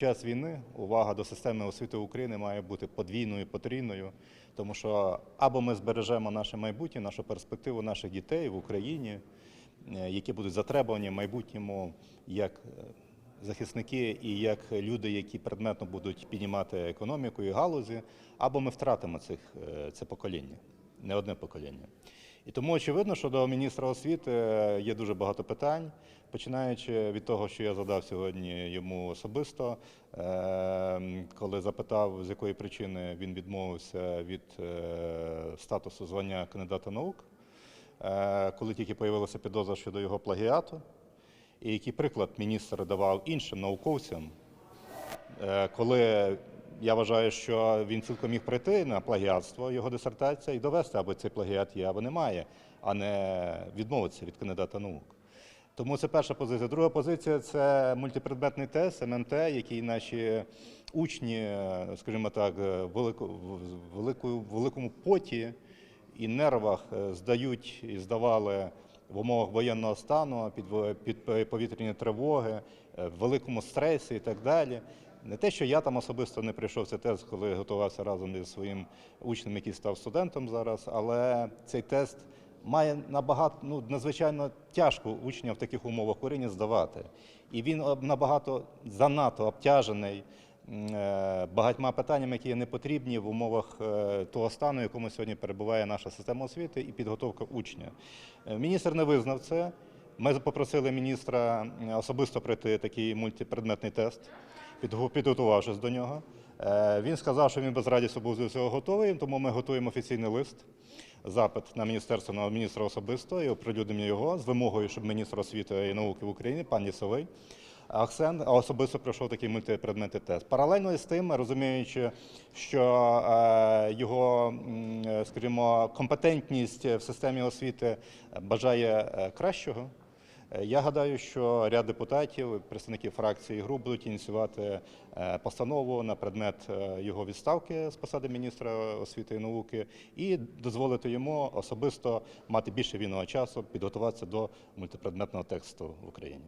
Час війни увага до системи освіти України має бути подвійною, потрійною, тому що або ми збережемо наше майбутнє, нашу перспективу наших дітей в Україні, е, які будуть затребувані в майбутньому як е, захисники і як люди, які предметно будуть піднімати економіку і галузі, або ми втратимо цих, е, це покоління, не одне покоління. І тому очевидно, що до міністра освіти е, є дуже багато питань, починаючи від того, що я задав сьогодні йому особисто, е, коли запитав, з якої причини він відмовився від е, статусу звання кандидата наук, коли тільки появилася підозра щодо його плагіату, і який приклад міністр давав іншим науковцям, коли я вважаю, що він цілком міг прийти на плагіатство його дисертація і довести, або цей плагіат є, або немає, а не відмовитися від кандидата наук. Тому це перша позиція. Друга позиція це мультипредметний тест ММТ, який наші учні, скажімо так, в великому поті і нервах е, здають і здавали в умовах воєнного стану, під повітряні тривоги, е, в великому стресі і так далі. Не те, що я там особисто не прийшов в цей тест, коли готувався разом із своїм учнем, який став студентом зараз, але цей тест має набагато ну, надзвичайно тяжко учня в таких умовах куріння здавати. І він набагато занадто обтяжений е, багатьма питаннями, які є непотрібні в умовах е, того стану, в якому сьогодні перебуває наша система освіти і підготовка учня. Е, Міністр не визнав це. Ми попросили міністра особисто пройти такий мультипредметний тест, підготувавшись до нього. Е, Він сказав, що він безрадісно був до цього готовий, тому ми готуємо офіційний лист, запит на міністерство на міністра особисто і оприлюднимо його з вимогою, щоб міністр освіти і науки в Україні, пан Лісовий, Аксен особисто пройшов такий мультипредметний тест. Паралельно із тим, розуміючи, що е, його, е, скажімо, компетентність в системі освіти бажає кращого. Е, Я гадаю, що ряд депутатів, представників фракції і груп будуть ініціювати е, постанову на предмет е, його відставки з посади міністра освіти і науки і дозволити йому особисто мати більше вільного часу підготуватися до мультипредметного тексту в Україні.